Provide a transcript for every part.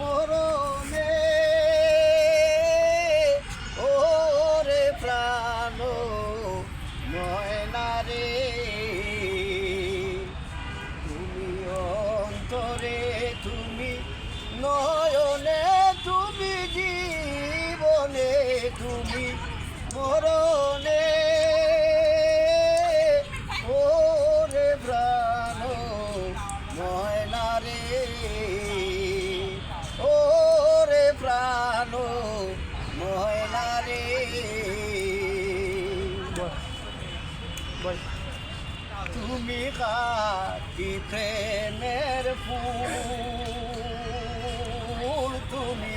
মরণে, ওরে প্রাণ ময়না রে তুমি অন্তরে, তুমি নয়নে, তুমি জীবনে, তুমি মরণে, ওরে প্রাণ ময়না রে তুমি কাটি প্রেমের ফুল, তুমি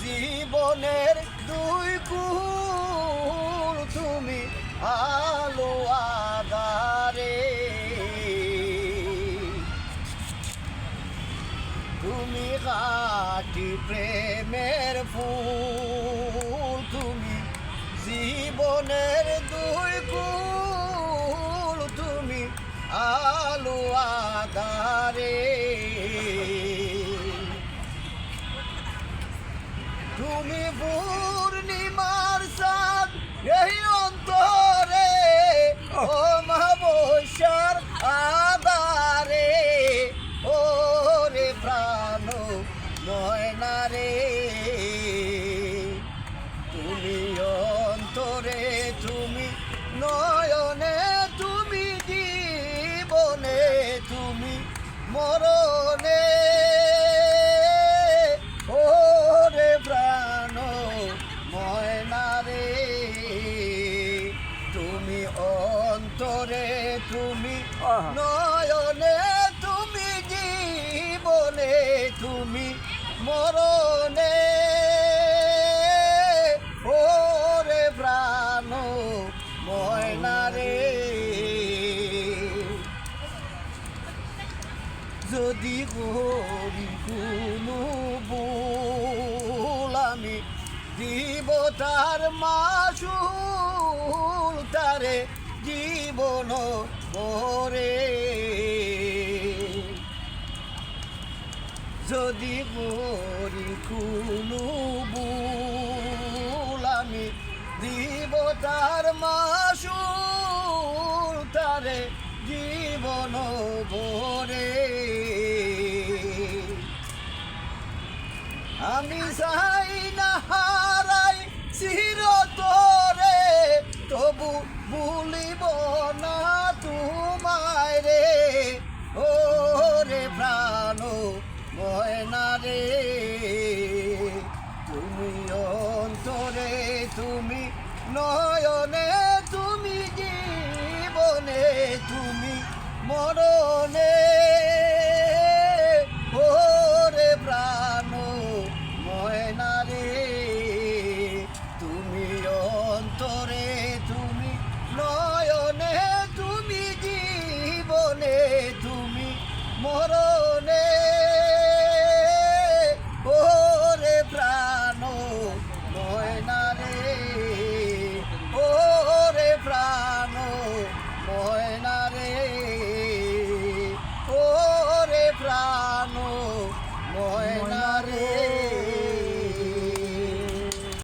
জীবনের দুই কুল, তুমি আলো আদারে তুমি কাটি প্রেমের ফুল আলো আদারে তুমি পূর্ণিমার সাদ এই অন্তরে ও মরণে ওরে প্রাণ ময়না রে তুমি অন্তরে তুমি। নয়নে তুমি জীবনে তুমি মরণে যদি আমি দিব তার মাসুল, তারে জীবন পরে যদি করি কোনো ভুল আমি তার মাসুল, তারে জীবন ভরে। আমি চাই না হারাই চিরতরে, তবু ভুলিব না তোমায় রে। ও রে প্রাণ ময়না রে, তুমি অন্তরে, তুমি নয়নে, তুমি জীবনে, তুমি মরণে। Moin.